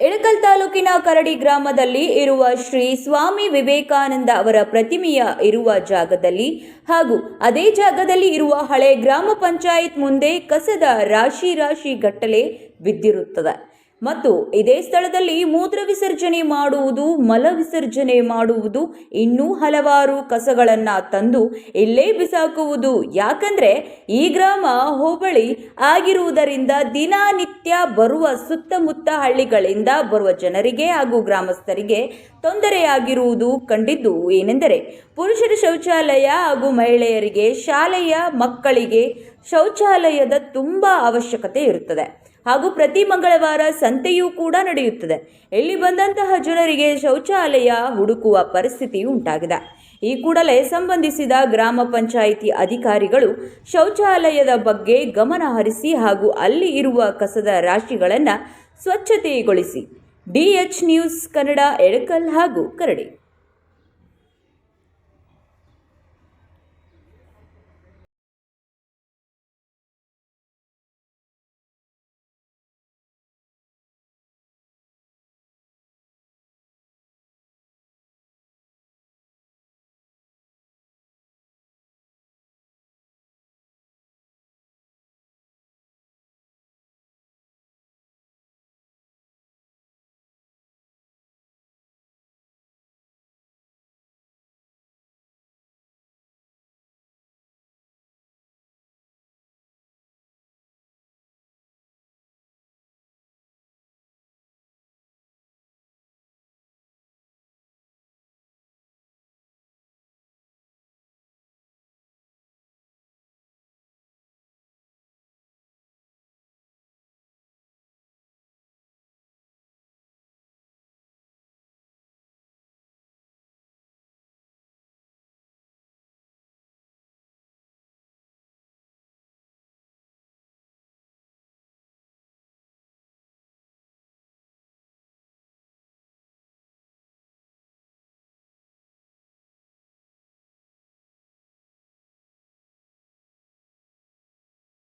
ಎಳಕಲ್ ತಾಲೂಕಿನ ಕರಡಿ ಗ್ರಾಮದಲ್ಲಿ ಇರುವ ಶ್ರೀ ಸ್ವಾಮಿ ವಿವೇಕಾನಂದ ಅವರ ಪ್ರತಿಮೆಯ ಇರುವ ಜಾಗದಲ್ಲಿ ಹಾಗೂ ಅದೇ ಜಾಗದಲ್ಲಿ ಇರುವ ಹಳೆ ಗ್ರಾಮ ಪಂಚಾಯತ್ ಮುಂದೆ ಕಸದ ರಾಶಿ ರಾಶಿ ಗಟ್ಟಲೆ ಬಿದ್ದಿರುತ್ತದೆ. ಮತ್ತು ಇದೇ ಸ್ಥಳದಲ್ಲಿ ಮೂತ್ರ ವಿಸರ್ಜನೆ ಮಾಡುವುದು, ಮಲ ವಿಸರ್ಜನೆ ಮಾಡುವುದು, ಇನ್ನೂ ಹಲವಾರು ಕಸಗಳನ್ನು ತಂದು ಇಲ್ಲೇ ಬಿಸಾಕುವುದು. ಯಾಕಂದ್ರೆ ಈ ಗ್ರಾಮ ಹೋಬಳಿ ಆಗಿರುವುದರಿಂದ ದಿನನಿತ್ಯ ಬರುವ ಸುತ್ತಮುತ್ತ ಹಳ್ಳಿಗಳಿಂದ ಬರುವ ಜನರಿಗೆ ಹಾಗೂ ಗ್ರಾಮಸ್ಥರಿಗೆ ತೊಂದರೆಯಾಗಿರುವುದು ಕಂಡಿದ್ದು ಏನೆಂದರೆ ಪುರುಷರ ಶೌಚಾಲಯ ಹಾಗೂ ಮಹಿಳೆಯರಿಗೆ ಶಾಲೆಯ ಮಕ್ಕಳಿಗೆ ಶೌಚಾಲಯದ ತುಂಬ ಅವಶ್ಯಕತೆ ಇರುತ್ತದೆ. ಹಾಗೂ ಪ್ರತಿ ಮಂಗಳವಾರ ಸಂತೆಯೂ ಕೂಡ ನಡೆಯುತ್ತದೆ. ಇಲ್ಲಿ ಬಂದಂತಹ ಜನರಿಗೆ ಶೌಚಾಲಯ ಹುಡುಕುವ ಪರಿಸ್ಥಿತಿ ಉಂಟಾಗಿದೆ. ಈ ಕೂಡಲೇ ಸಂಬಂಧಿಸಿದ ಗ್ರಾಮ ಪಂಚಾಯಿತಿ ಅಧಿಕಾರಿಗಳು ಶೌಚಾಲಯದ ಬಗ್ಗೆ ಗಮನ ಹರಿಸಿ ಹಾಗೂ ಅಲ್ಲಿ ಇರುವ ಕಸದ ರಾಶಿಗಳನ್ನು ಸ್ವಚ್ಛತೆಗೊಳಿಸಿ. ಡಿಎಚ್ ನ್ಯೂಸ್ ಕನ್ನಡ ಎಳಕಲ್ ಹಾಗೂ ಕರಡಿ.